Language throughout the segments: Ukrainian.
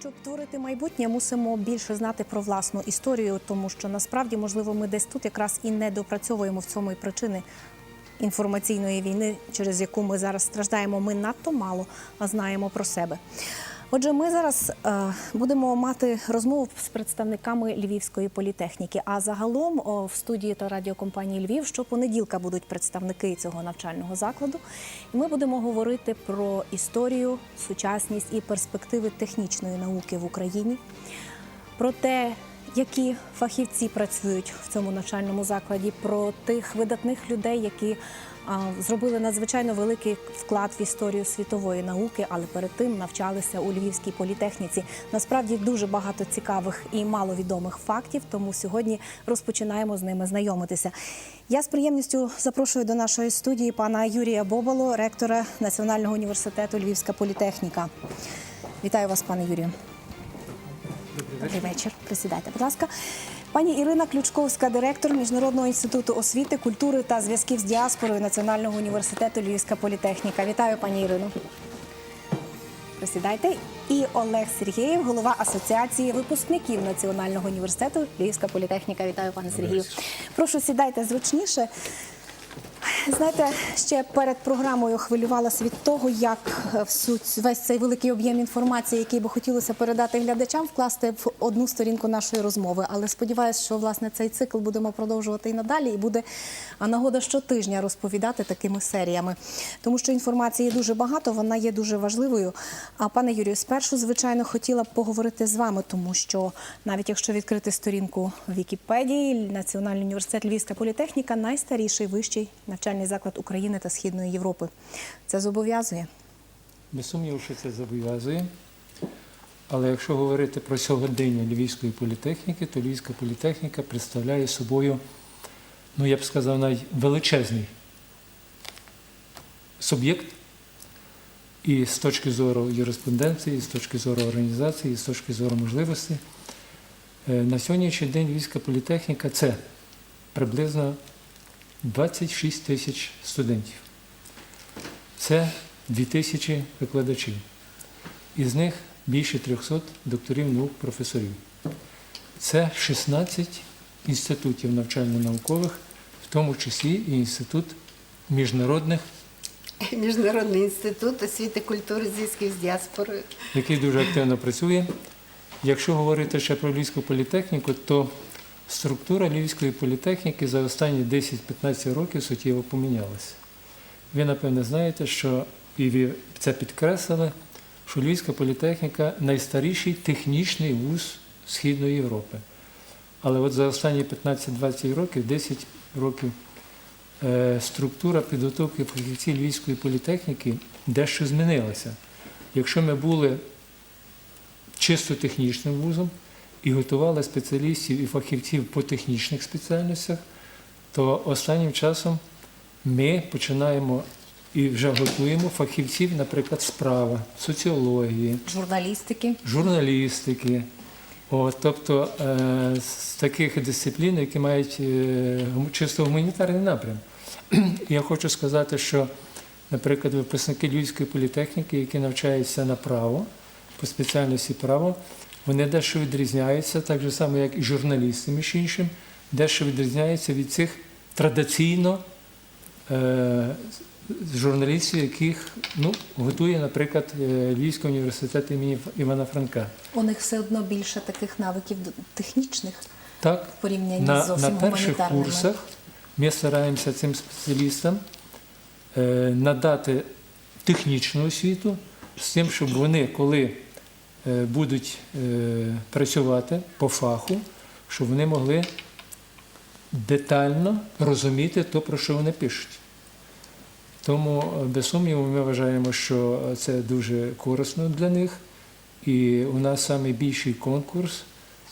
Щоб творити майбутнє, мусимо більше знати про власну історію, тому що насправді, можливо, ми десь тут якраз і не допрацьовуємо в цьому і причини інформаційної війни, через яку ми зараз страждаємо. Ми надто мало знаємо про себе. Отже, ми зараз е, будемо мати розмову з представниками Львівської політехніки. А загалом в студії та радіокомпанії Львів щопонеділка будуть представники цього навчального закладу. І ми будемо говорити про історію, сучасність і перспективи технічної науки в Україні, про те, які фахівці працюють в цьому навчальному закладі, про тих видатних людей, які зробили надзвичайно великий вклад в історію світової науки, але перед тим навчалися у Львівській політехніці. Насправді дуже багато цікавих і маловідомих фактів. Тому сьогодні розпочинаємо з ними знайомитися. Я з приємністю запрошую до нашої студії пана Юрія Бобало, ректора Національного університету Львівська політехніка. Вітаю вас, пане Юрію. Добрий вечір. Присідайте, будь ласка. Пані Ірина Ключковська, директор Міжнародного інституту освіти, культури та зв'язків з діаспорою Національного університету Львівська політехніка. Вітаю, пані Ірино. Присідайте. І Олег Сергєєв, голова асоціації випускників Національного університету Львівська політехніка. Вітаю, пане Сергію. Прошу сідайте зручніше. Знаєте, ще перед програмою хвилювалася від того, як е, весь цей великий об'єм інформації, який би хотілося передати глядачам, вкласти в одну сторінку нашої розмови. Але сподіваюся, що власне цей цикл будемо продовжувати і надалі, і буде нагода щотижня розповідати такими серіями, тому що інформації дуже багато, вона є дуже важливою. А пане Юрію, спершу, звичайно, хотіла б поговорити з вами, тому що навіть якщо відкрити сторінку Вікіпедії, Національний університет Львівська політехніка найстаріший вищий навчальний заклад України та Східної Європи. Це зобов'язує. Без сумніву, що це зобов'язує. Але якщо говорити про сьогодення Львівської політехніки, то Львівська політехніка представляє собою, ну я б сказав, величезний суб'єкт. І з точки зору юриспруденції, і з точки зору організації, і з точки зору можливостей. На сьогоднішній день Львівська політехніка це приблизно 26 тисяч студентів. Це 2000 викладачів. Із них більше 300 докторів наук, професорів. Це 16 інститутів навчально-наукових, в тому числі і інститут міжнародних, Міжнародний інститут освіти культури зв'язків з діаспорою. який дуже активно працює. Якщо говорити ще про Львівську політехніку, то структура Львівської політехніки за останні 10-15 років суттєво помінялася. Ви, напевне, знаєте, що і ви це підкреслили, що Львівська політехніка найстаріший технічний вуз Східної Європи. Але от за останні 15-20 років, 10 років, е, структура підготовки фахівців Львівської політехніки дещо змінилася. Якщо ми були чисто технічним вузом і готували спеціалістів і фахівців по технічних спеціальностях, то останнім часом ми починаємо і вже готуємо фахівців, наприклад, справа, соціології, Журналістики. журналістики. От, тобто е, з таких дисциплін, які мають е, чисто гуманітарний напрям. Я хочу сказати, що, наприклад, випускники Львівської політехніки, які навчаються на право, по спеціальності право, вони дещо відрізняються, так же само, як і журналісти, між іншим, дещо відрізняються від цих традиційно е, журналістів, яких ну, готує, наприклад, е, Львівський університет імені Івана Франка. У них все одно більше таких навиків технічних Так, в порівнянні з на, зовсім на перших курсах ми стараємося цим спеціалістам е, надати технічну освіту з тим, щоб вони, коли будуть е, працювати по фаху, щоб вони могли детально розуміти те, про що вони пишуть. Тому, е, без сумніву, ми вважаємо, що це дуже корисно для них. І у нас найбільший конкурс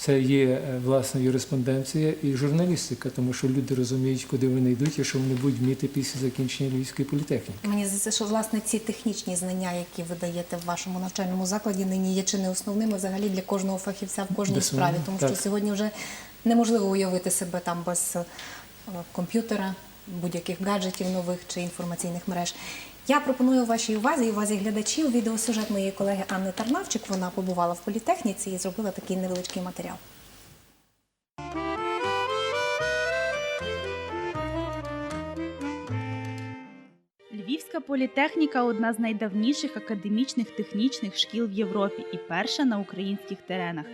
це є е, власне юриспонденція і журналістика, тому що люди розуміють, куди вони йдуть і що вони будуть вміти після закінчення Львівської політехніки. Мені здається, що власне ці технічні знання, які ви даєте в вашому навчальному закладі, нині є чи не основними взагалі для кожного фахівця в кожній Безумовно, справі, тому що сьогодні вже неможливо уявити себе там без е, комп'ютера, будь-яких гаджетів нових чи інформаційних мереж. Я пропоную вашій увазі і увазі глядачів відеосюжет моєї колеги Анни Тарнавчик. Вона побувала в політехніці і зробила такий невеличкий матеріал. Львівська політехніка одна з найдавніших академічних технічних шкіл в Європі і перша на українських теренах.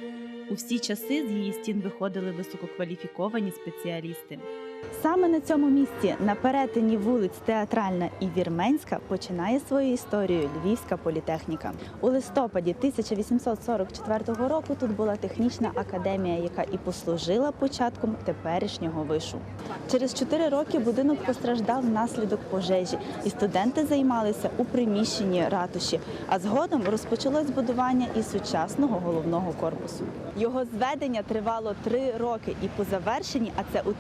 У всі часи з її стін виходили висококваліфіковані спеціалісти. Саме на цьому місці, на перетині вулиць Театральна і Вірменська, починає свою історію Львівська політехніка. У листопаді 1844 року тут була технічна академія, яка і послужила початком теперішнього вишу. Через чотири роки будинок постраждав внаслідок пожежі, і студенти займалися у приміщенні ратуші. А згодом розпочалось будування і сучасного головного корпусу. Його зведення тривало три роки, і по завершенні, а це у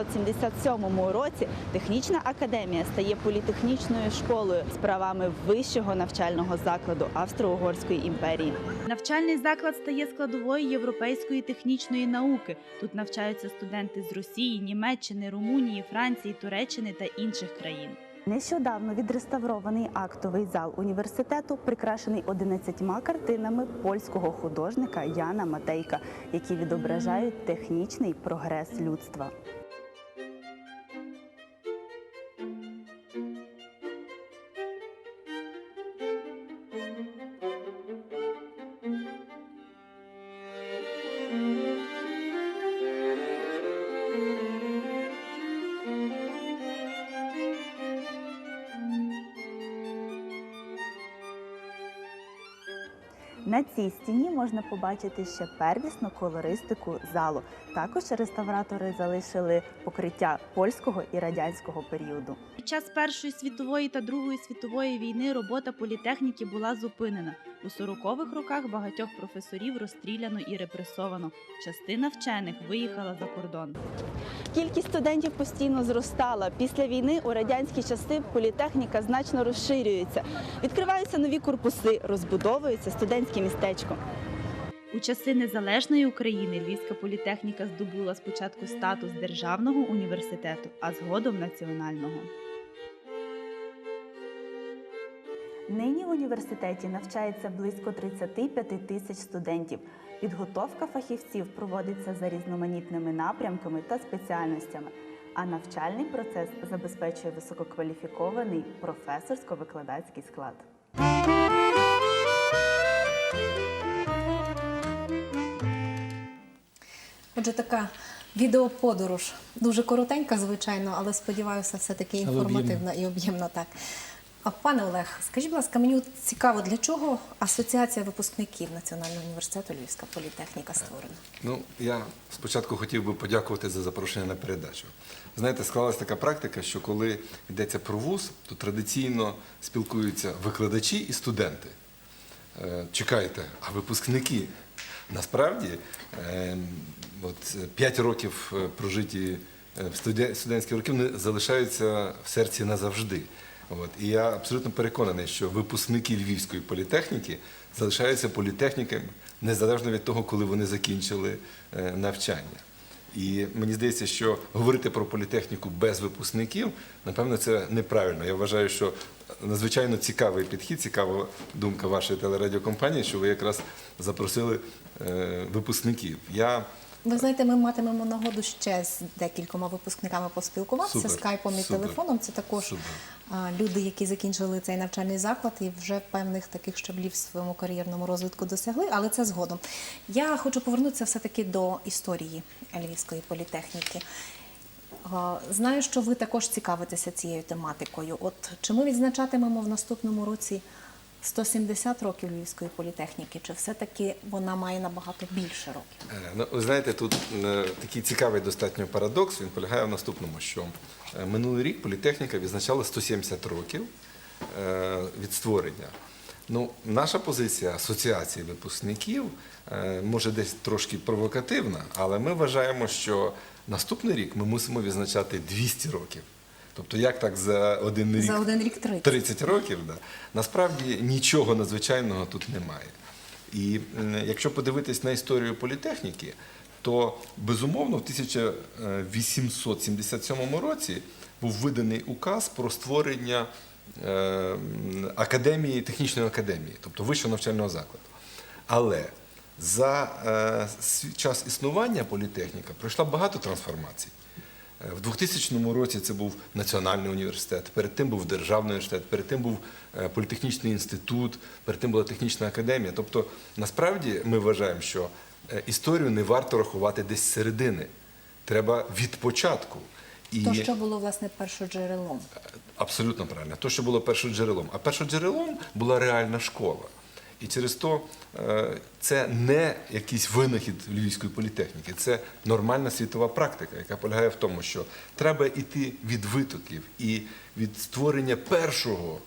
1877 році, технічна академія стає політехнічною школою з правами вищого навчального закладу Австро-Угорської імперії. Навчальний заклад стає складовою європейської технічної науки. Тут навчаються студенти з Росії, Німеччини, Румунії, Франції, Туреччини та інших країн. Нещодавно відреставрований актовий зал університету прикрашений 11 картинами польського художника Яна Матейка, які відображають технічний прогрес людства. Цій стіні можна побачити ще первісну колористику залу. Також реставратори залишили покриття польського і радянського періоду. Під час Першої світової та Другої світової війни робота політехніки була зупинена. У 40-х роках багатьох професорів розстріляно і репресовано. Частина вчених виїхала за кордон. Кількість студентів постійно зростала. Після війни у радянські часи політехніка значно розширюється. Відкриваються нові корпуси, розбудовується студентське містечко. У часи незалежної України Львівська політехніка здобула спочатку статус державного університету, а згодом національного. Нині в університеті навчається близько 35 тисяч студентів. Підготовка фахівців проводиться за різноманітними напрямками та спеціальностями. А навчальний процес забезпечує висококваліфікований професорсько-викладацький склад. Отже, така відеоподорож дуже коротенька, звичайно, але сподіваюся, все-таки інформативна і об'ємна. Так. А пане Олег, скажіть, будь ласка, мені цікаво, для чого асоціація випускників Національного університету Львівська політехніка створена? Ну, я спочатку хотів би подякувати за запрошення на передачу. Знаєте, склалась така практика, що коли йдеться про вуз, то традиційно спілкуються викладачі і студенти. Е, Чекайте, а випускники? Насправді, е, от 5 років е, прожиті е, в студе- студентські роки вони залишаються в серці назавжди. От. І я абсолютно переконаний, що випускники Львівської політехніки залишаються політехніками незалежно від того, коли вони закінчили е, навчання. І мені здається, що говорити про політехніку без випускників, напевно, це неправильно. Я вважаю, що надзвичайно цікавий підхід, цікава думка вашої телерадіокомпанії, що ви якраз запросили е, випускників. Я Ви знаєте, ми матимемо нагоду ще з декількома випускниками поспілкуватися Супер, скайпом і супер, телефоном. Це також супер. люди, які закінчили цей навчальний заклад і вже певних таких щаблів в своєму кар'єрному розвитку досягли, але це згодом. Я хочу повернутися все-таки до історії Львівської політехніки. Знаю, що ви також цікавитеся цією тематикою. От чи ми відзначатимемо в наступному році 170 років Львівської політехніки, чи все-таки вона має набагато більше років? Е, Ну, ви знаєте, тут е, такий цікавий достатньо парадокс. Він полягає в наступному, що е, минулий рік політехніка відзначала 170 років від створення. Ну, наша позиція асоціації випускників може десь трошки провокативна, але ми вважаємо, що наступний рік ми мусимо відзначати 200 років. Тобто, як так за один рік За один рік 30. 30 років, да. насправді нічого надзвичайного тут немає. І якщо подивитись на історію політехніки, то безумовно в 1877 році був виданий указ про створення е, академії, технічної академії, тобто вищого навчального закладу. Але за е, час існування політехніка пройшла багато трансформацій. В 2000 році це був Національний університет, перед тим був Державний університет, перед тим був е, політехнічний інститут, перед тим була технічна академія. Тобто, насправді ми вважаємо, що е, історію не варто рахувати десь з середини. Треба від початку. І То, що було власне першоджерелом. Абсолютно правильно. То, що було першоджерелом. А першоджерелом була реальна школа. І через то е, це не якийсь винахід Львівської політехніки, це нормальна світова практика, яка полягає в тому, що треба йти від витоків і від створення першого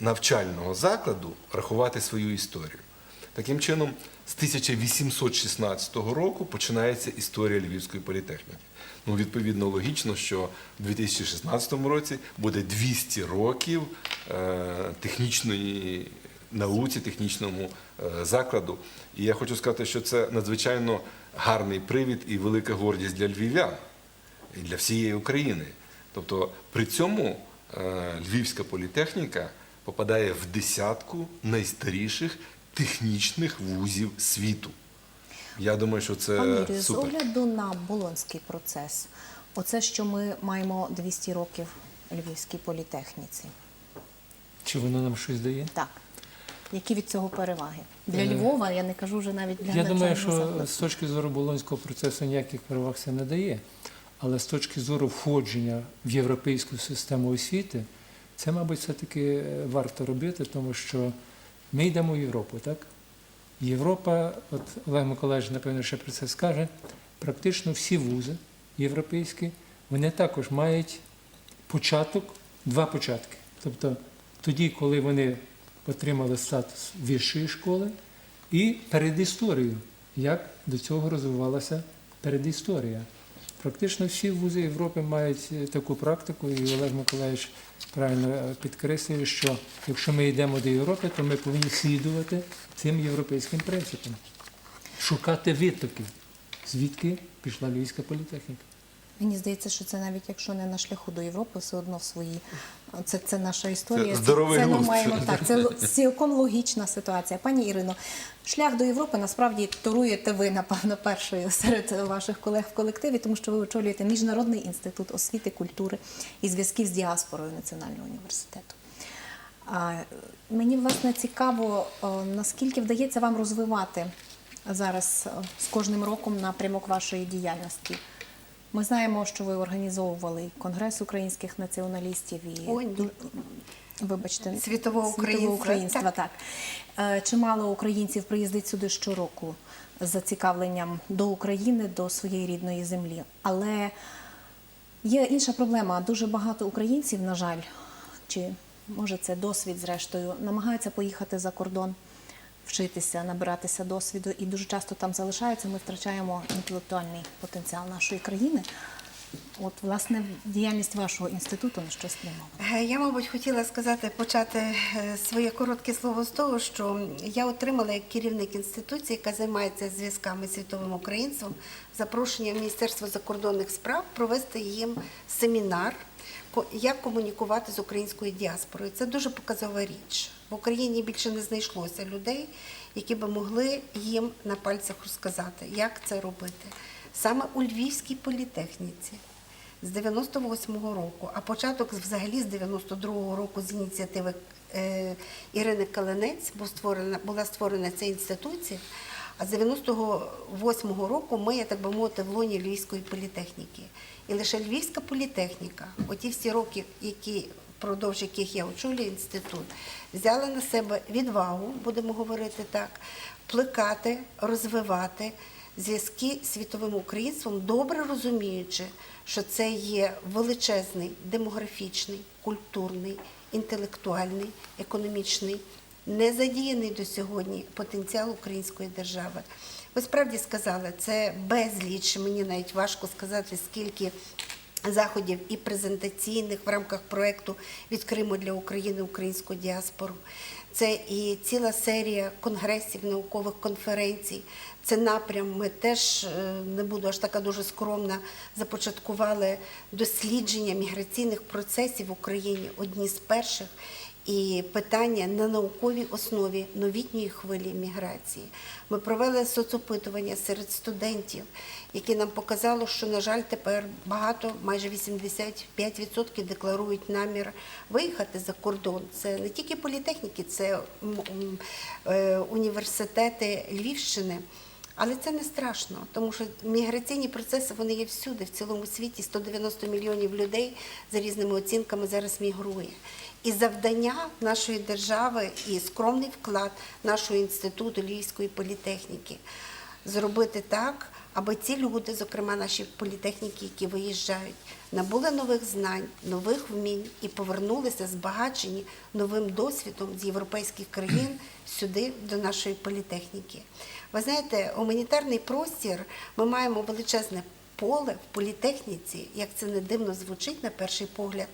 навчального закладу рахувати свою історію. Таким чином, з 1816 року починається історія Львівської політехніки. Ну, відповідно, логічно, що в 2016 році буде 200 років е, технічної науці, технічному е, закладу. І я хочу сказати, що це надзвичайно гарний привід і велика гордість для львів'ян і для всієї України. Тобто при цьому е, Львівська політехніка попадає в десятку найстаріших технічних вузів світу. Я думаю, що це Пане Юрію, з огляду на болонський процес, оце, що ми маємо 200 років Львівській політехніці. Чи воно нам щось дає? Так. Які від цього переваги? Для Е, Львова, я не кажу вже навіть для Я думаю, що закладу. з точки зору болонського процесу ніяких переваг це не дає. Але з точки зору входження в європейську систему освіти, це, мабуть, все-таки е, варто робити, тому що ми йдемо в Європу, так? Європа, от Олег Миколаївич, напевно, ще про це скаже, практично всі вузи європейські, вони також мають початок, два початки. Тобто тоді, коли вони отримали статус вищої школи, і передісторію, як до цього розвивалася передісторія. Практично всі вузи Європи мають е, таку практику, і Олег Миколаївич правильно е, підкреслює, що якщо ми йдемо до Європи, то ми повинні слідувати цим європейським принципам, шукати витоки, звідки пішла львівська політехніка. Мені здається, що це навіть якщо не на шляху до Європи, все одно в своїй. Це, це наша історія. Це здоровий це ми маємо так. Це цілком логічна ситуація. Пані Ірино, шлях до Європи насправді торуєте ви, напевно, першою серед ваших колег в колективі, тому що ви очолюєте Міжнародний інститут освіти, культури і зв'язків з діаспорою Національного університету. А, мені власне цікаво, наскільки вдається вам розвивати зараз з кожним роком напрямок вашої діяльності. Ми знаємо, що ви організовували Конгрес українських націоналістів і Ой, ду- вибачте Світового українства, українства. так. Так. Е, Чимало українців приїздить сюди щороку з зацікавленням до України, до своєї рідної землі. Але є інша проблема. Дуже багато українців, на жаль, чи може це досвід, зрештою, намагаються поїхати за кордон, вчитися, набиратися досвіду, і дуже часто там залишаються. Ми втрачаємо інтелектуальний потенціал нашої країни. От, власне, діяльність вашого інституту на що спрямована? Е, Я, мабуть, хотіла сказати, почати е, своє коротке слово з того, що я отримала як керівник інституції, яка займається зв'язками з світовим українцем, запрошення Міністерства закордонних справ провести їм семінар, як комунікувати з українською діаспорою. Це дуже показова річ. В Україні більше не знайшлося людей, які би могли їм на пальцях розказати, як це робити. Саме у Львівській політехніці з 98-го року, а початок взагалі з 92-го року з ініціативи е, Ірини Калинець була створена ця інституція. А з 98-го року ми, я так би мовити, в лоні Львівської політехніки. І лише Львівська політехніка, оті всі роки, які впродовж яких я очолюю інститут, взяла на себе відвагу, будемо говорити так, плекати, розвивати зв'язки з світовим українством, добре розуміючи, що це є величезний демографічний, культурний, інтелектуальний, економічний, незадіяний до сьогодні потенціал української держави. Ви справді сказали, це безліч, мені навіть важко сказати, скільки заходів і презентаційних в рамках проєкту Відкримо для України українську діаспору. Це і ціла серія конгресів, наукових конференцій. Це напрям. Ми теж е, не буду аж така дуже скромна. Започаткували дослідження міграційних процесів в Україні одні з перших. І питання на науковій основі новітньої хвилі міграції. Ми провели соцопитування серед студентів, які нам показало, що, на жаль, тепер багато, майже 85% декларують намір виїхати за кордон. Це не тільки політехніки, це е, університети Львівщини. Але це не страшно, тому що міграційні процеси вони є всюди, в цілому світі 190 мільйонів людей за різними оцінками зараз мігрує. І завдання нашої держави і скромний вклад нашого інституту Львівської політехніки зробити так, аби ці люди, зокрема наші політехніки, які виїжджають, набули нових знань, нових вмінь і повернулися збагачені новим досвідом з європейських країн сюди, до нашої політехніки. Ви знаєте, гуманітарний простір ми маємо величезне поле в політехніці, як це не дивно звучить на перший погляд,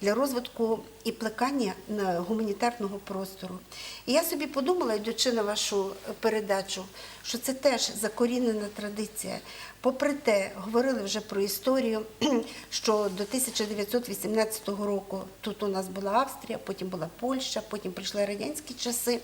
для розвитку і плекання на гуманітарного простору. І я собі подумала, йдучи на вашу передачу, що це теж закорінена традиція. Попри те, говорили вже про історію, що до 1918 року тут у нас була Австрія, потім була Польща, потім прийшли радянські часи.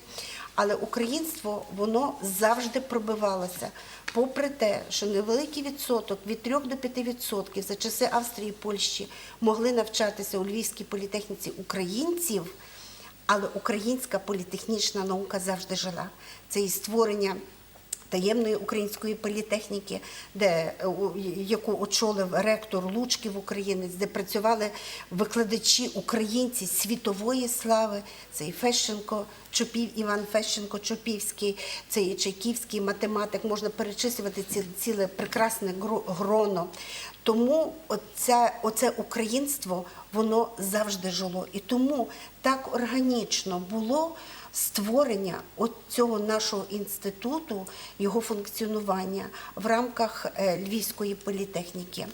Але українство воно завжди пробивалося. Попри те, що невеликий відсоток від 3 до 5 відсотків за часи Австрії і Польщі могли навчатися у Львівській політехніці українців, але українська політехнічна наука завжди жила. Це і створення таємної української політехніки, де, е, яку очолив ректор Лучків українець, де працювали викладачі українці світової слави. Це і Фещенко, Чопів, Іван Фещенко, Чопівський, це і Чайківський математик. Можна перечислювати ці, ціле прекрасне гро- гроно. Тому оця, оце українство воно завжди жило. І тому так органічно було створення от цього нашого інституту, його функціонування в рамках е, Львівської політехніки.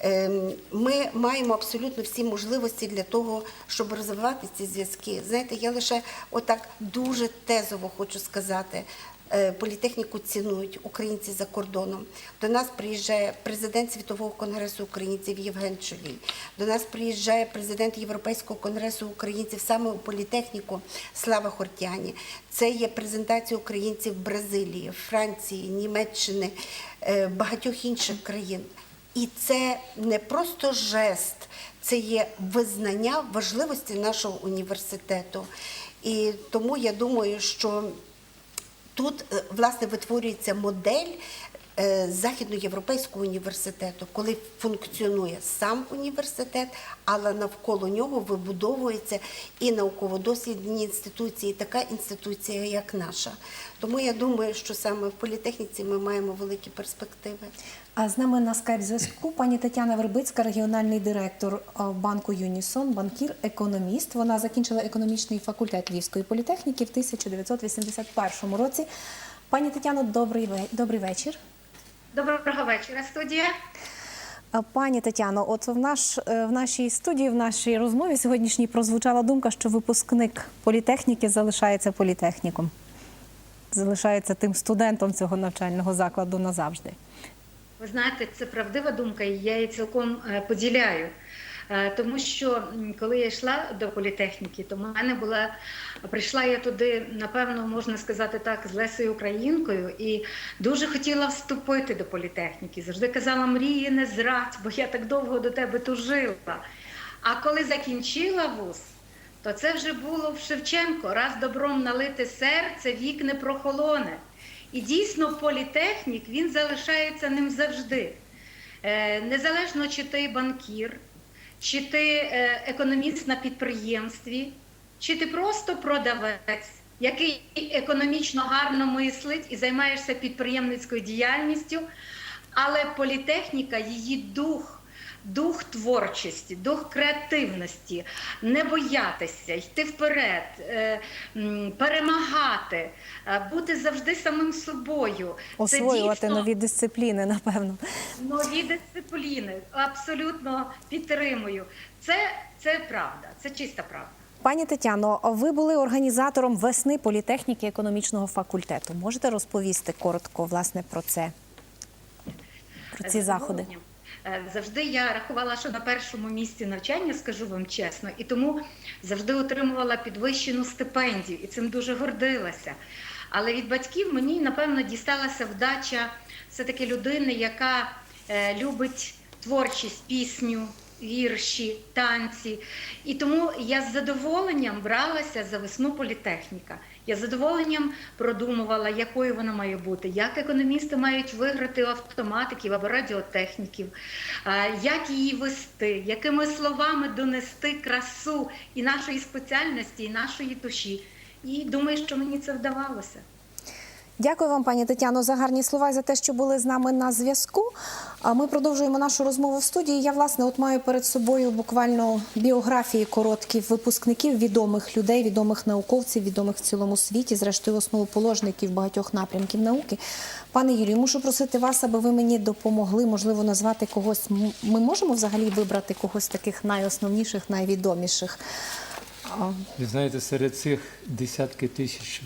Ем, Ми маємо абсолютно всі можливості для того, щоб розвивати ці зв'язки. Знаєте, я лише отак дуже тезово хочу сказати. Е, Політехніку цінують українці за кордоном. До нас приїжджає президент Світового конгресу українців Євген Чолій. До нас приїжджає президент Європейського конгресу українців саме у політехніку Слава Хортяні. Це є презентація українців Бразилії, Франції, Німеччини, е, багатьох інших країн. І це не просто жест, це є визнання важливості нашого університету. І тому я думаю, що тут е, власне витворюється модель Західноєвропейського університету, коли функціонує сам університет, але навколо нього вибудовується і науково-дослідні інституції, і така інституція, як наша. Тому я думаю, що саме в політехніці ми маємо великі перспективи. А з нами на скайп-зв'язку пані Тетяна Вербицька, регіональний директор е, банку Юнісон, банкір, економіст. Вона закінчила економічний факультет Львівської політехніки в 1981 році. Пані Тетяно, добрий добрий вечір. Доброго вечора, студія. Пані Тетяно, от в наш е, в нашій студії, в нашій розмові сьогоднішній прозвучала думка, що випускник політехніки залишається політехніком, залишається тим студентом цього навчального закладу назавжди. Ви знаєте, це правдива думка, і я її цілком е, поділяю. Е, Тому що коли я йшла до політехніки, то в мене була прийшла я туди, напевно, можна сказати так, з Лесею Українкою, і дуже хотіла вступити до політехніки. Завжди казала, мрії не зрадь, бо я так довго до тебе тужила. А коли закінчила вуз, то це вже було в Шевченко. Раз добром налите серце, вік не прохолоне. І дійсно політехнік він залишається ним завжди. Е, Незалежно чи ти банкір, чи ти е, економіст на підприємстві, чи ти просто продавець, який економічно гарно мислить і займаєшся підприємницькою діяльністю, але політехніка, її дух, дух творчості, дух креативності, не боятися, йти вперед, е, перемагати, е, бути завжди самим собою. Це Освоювати дійсно нові дисципліни, напевно. нові дисципліни. Абсолютно підтримую. Це, це правда, це чиста правда. Пані Тетяно, ви були організатором весни політехніки економічного факультету. Можете розповісти коротко власне про це? Про ці З заходи? Е, Завжди я рахувала, що на першому місці навчання, скажу вам чесно, і тому завжди отримувала підвищену стипендію і цим дуже гордилася. Але від батьків мені, напевно, дісталася вдача все-таки людини, яка е, любить творчість, пісню, вірші, танці. І тому я з задоволенням бралася за весну політехніка. Я задоволенням продумувала, якою вона має бути, як економісти мають виграти автоматиків або радіотехніків, як її вести, якими словами донести красу і нашої спеціальності, і нашої душі. І думаю, що мені це вдавалося. Дякую вам, пані Тетяно, за гарні слова і за те, що були з нами на зв'язку. Ми продовжуємо нашу розмову в студії. Я власне от маю перед собою буквально біографії короткі випускників відомих людей, відомих науковців, відомих в цілому світі, зрештою основоположників багатьох напрямків науки. Пане Юрію, мушу просити вас, аби ви мені допомогли, можливо, назвати когось. Ми можемо взагалі вибрати когось таких найосновніших, найвідоміших. Ви знаєте, серед цих десятки тисяч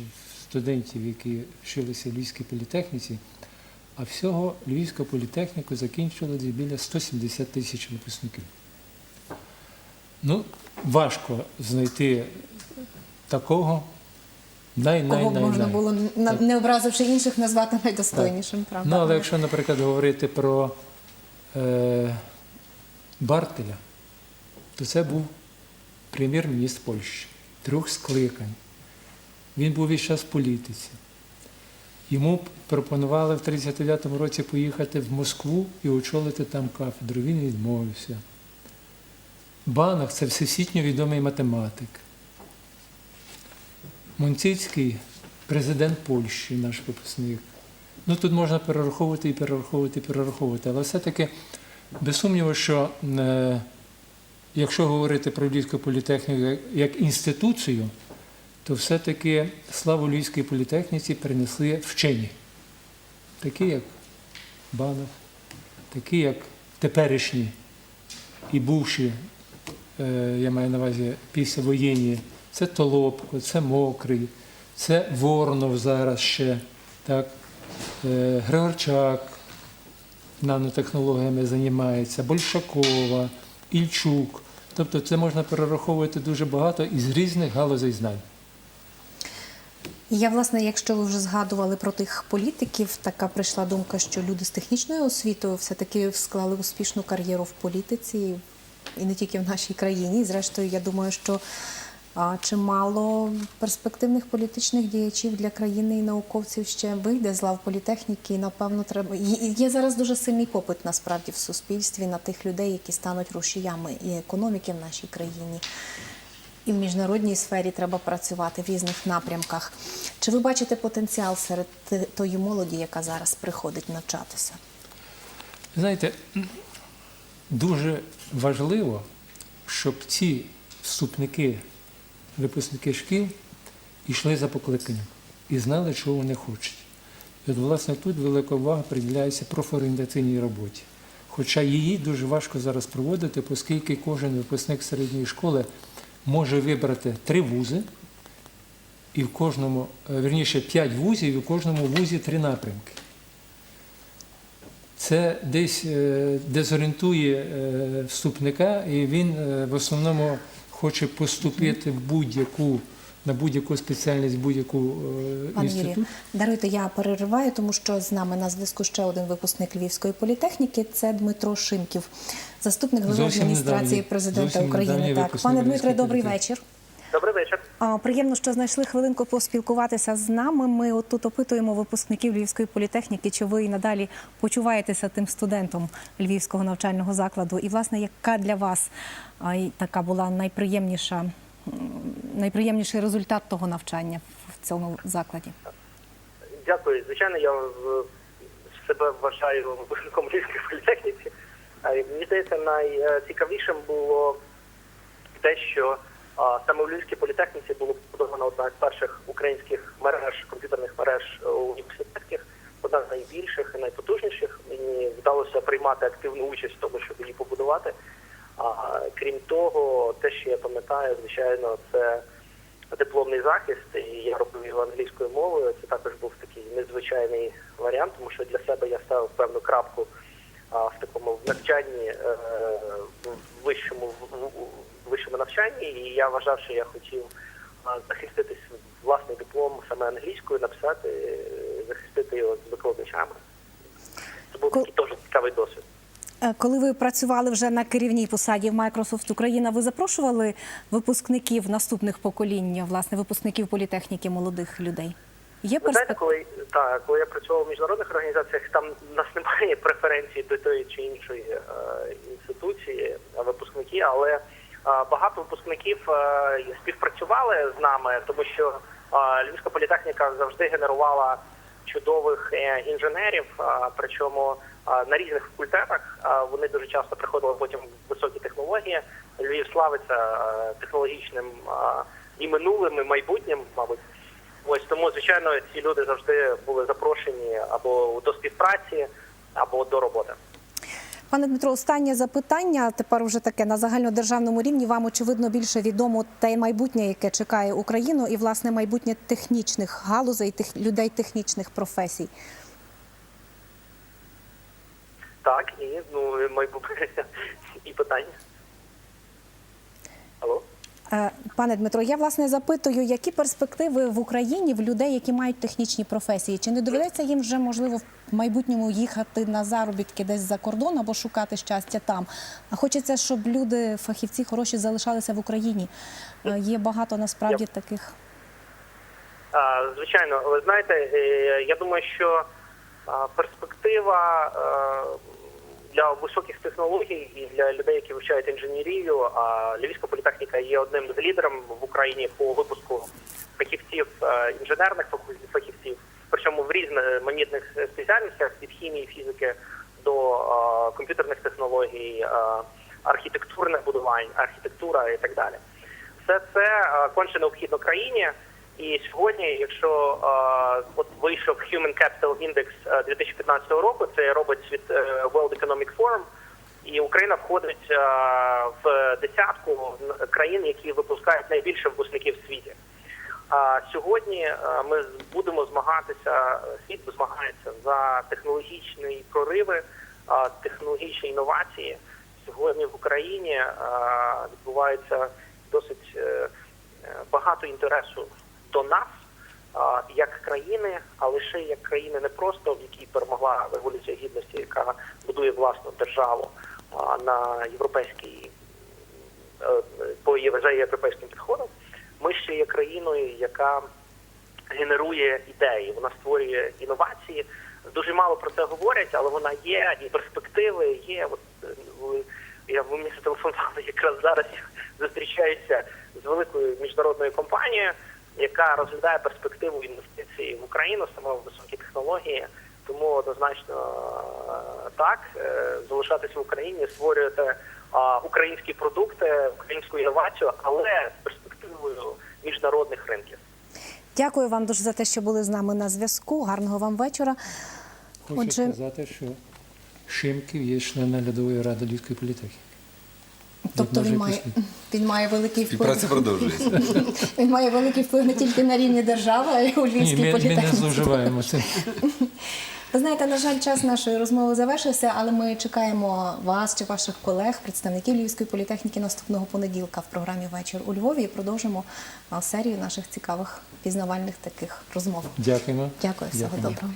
студентів, які вчилися в Львівській політехніці, а всього Львівську політехніку закінчили біля 170 тисяч випускників. Ну, важко знайти такого най най Кого най можна най. було, не образивши інших, назвати найдостойнішим, правда? Ну, але якщо, наприклад, говорити про е, Бартеля, то це був прем'єр-міністр Польщі трьох скликань. Він був весь час в політиці. Йому пропонували в 39-му році поїхати в Москву і очолити там кафедру. Він відмовився. Банах це всесвітньо відомий математик. Монціцький президент Польщі, наш випускник. Ну тут можна перераховувати і перераховувати, і перераховувати. Але все-таки, без сумніву, що е, якщо говорити про Львівську політехніку як інституцію, то все-таки славу Львівської політехніці принесли вчені, такі як Банов, такі як теперішні і бувші, е, я маю на увазі післявоєнні, це Толопко, це Мокрий, це Воронов зараз ще, так, е, Григорчак нанотехнологіями займається, Большакова, Ільчук. Тобто це можна перераховувати дуже багато із різних галузей знань. Я, власне, якщо ви вже згадували про тих політиків, така прийшла думка, що люди з технічною освітою все-таки склали успішну кар'єру в політиці і не тільки в нашій країні. Зрештою, я думаю, що а, чимало перспективних політичних діячів для країни і науковців ще вийде з лав політехніки. І, напевно, треба є зараз дуже сильний попит насправді в суспільстві на тих людей, які стануть рушіями і економіки в нашій країні. І в міжнародній сфері треба працювати в різних напрямках. Чи ви бачите потенціал серед тої молоді, яка зараз приходить навчатися? Знаєте, дуже важливо, щоб ці вступники, випускники шкіл йшли за покликанням і знали, чого вони хочуть. І от, власне, тут велика увага приділяється профорієнтаційній роботі. Хоча її дуже важко зараз проводити, оскільки кожен випускник середньої школи може вибрати три вузи, і в кожному, верніше, п'ять вузів, і в кожному вузі три напрямки. Це десь е, дезорієнтує е, вступника, і він е, в основному хоче поступити в будь-яку на будь-яку спеціальність, будь-яку е, інститут. даруйте, я перериваю, тому що з нами на зв'язку ще один випускник Львівської політехніки. Це Дмитро Шимків, заступник голови адміністрації недавній- президента зовсім України. Так, пане Дмитре, добрий вечір. Добрий вечір. Приємно, що знайшли хвилинку поспілкуватися з нами. Ми от тут опитуємо випускників Львівської політехніки, чи ви і надалі почуваєтеся тим студентом Львівського навчального закладу. І, власне, яка для вас така була найприємніша, найприємніший результат того навчання в цьому закладі? Дякую. Звичайно, я себе вважаю випускником Львівської політехніки. Мені здається, найцікавішим було те, що саме у Львівській політехніці було побудована одна з перших українських мереж, комп'ютерних мереж е, університетських, одна з найбільших і найпотужніших. Мені вдалося приймати активну участь в тому, щоб її побудувати. А крім того, те, що я пам'ятаю, звичайно, це дипломний захист, і я робив його англійською мовою. Це також був такий незвичайний варіант, тому що для себе я ставив певну крапку а, в такому навчанні е, в вищому в- в- в вищому навчанні, і я вважав, що я хотів а, захистити власний диплом саме англійською, написати, е, захистити його з викладачами. Це був такий теж цікавий досвід. Е, Коли ви працювали вже на керівній посаді в Microsoft Україна, ви запрошували випускників наступних поколінь, власне, випускників політехніки молодих людей? Є Ви знаєте, коли так, коли я працював в міжнародних організаціях, там в нас немає преференцій до тої чи іншої е, інституції, е, випускники, але е, багато випускників е, співпрацювали з нами, тому що е, Львівська політехніка завжди генерувала чудових е, інженерів, е, причому на різних факультетах вони дуже часто приходили потім в високі технології. Львів славиться технологічним і минулим, і майбутнім, мабуть. Ось тому, звичайно, ці люди завжди були запрошені або до співпраці, або до роботи. Пане Дмитро, останнє запитання. Тепер вже таке на загальнодержавному рівні. Вам очевидно більше відомо те майбутнє, яке чекає Україну, і власне майбутнє технічних галузей, людей технічних професій. Так, і ну майбутнє і питання. Алло? Е, Пане Дмитро, я власне запитую, які перспективи в Україні в людей, які мають технічні професії? Чи не доведеться їм вже можливо в майбутньому їхати на заробітки десь за кордон або шукати щастя там? А хочеться, щоб люди, фахівці хороші, залишалися в Україні. Е, Є багато насправді таких. Звичайно, ви знаєте, е, я думаю, що перспектива е, для високих технологій і для людей, які вивчають інженерію, а Львівська політехніка є одним з лідерів в Україні по випуску фахівців е, інженерних фахівців, причому в різноманітних спеціальностях від хімії, фізики до е, комп'ютерних технологій, е, архітектурних будувань, архітектура і так далі. Все це конче необхідно країні. І сьогодні, якщо е, от вийшов Human Capital Index е, 2015 року, це робить світ е, World Economic Forum, і Україна входить е, в десятку країн, які випускають найбільше випускників в світі. А сьогодні ми будемо змагатися, світ змагається за технологічні прориви, технологічні інновації. Сьогодні в Україні відбувається досить е, е, багато інтересу до нас як країни, а лише як країни не просто в якій перемогла революція гідності, яка будує власну державу на європейській е, по європейським підходом. Ми ще є країною, яка генерує ідеї, вона створює інновації. Дуже мало про це говорять, але вона є, і перспективи є. От е, я ви мені зателефонували якраз зараз. Зустрічаюся з великою міжнародною компанією, яка розглядає перспективу інвестицій в Україну саме в високі технології. Тому однозначно е, так е, залишатися в Україні, створювати українські продукти, українську інновацію, але з перспективою міжнародних ринків. Дякую вам дуже за те, що були з нами на зв'язку. Гарного вам вечора. Хочу Отже- сказати, що Шимків є член наглядової ради Львівської політехніки. Тобто він має, він має великий вплив. Співпраця продовжується. Він має великий вплив не тільки на рівні держави, а й у Ні, Львівській ми, ми не політехніці. зловживаємо цим. Ви знаєте, на жаль, час нашої розмови завершився, але ми чекаємо вас чи ваших колег, представників Львівської політехніки наступного понеділка в програмі Вечір у Львові і продовжимо серію наших цікавих пізнавальних таких розмов. Дякуємо. Дякую, всього Дякуємо. доброго.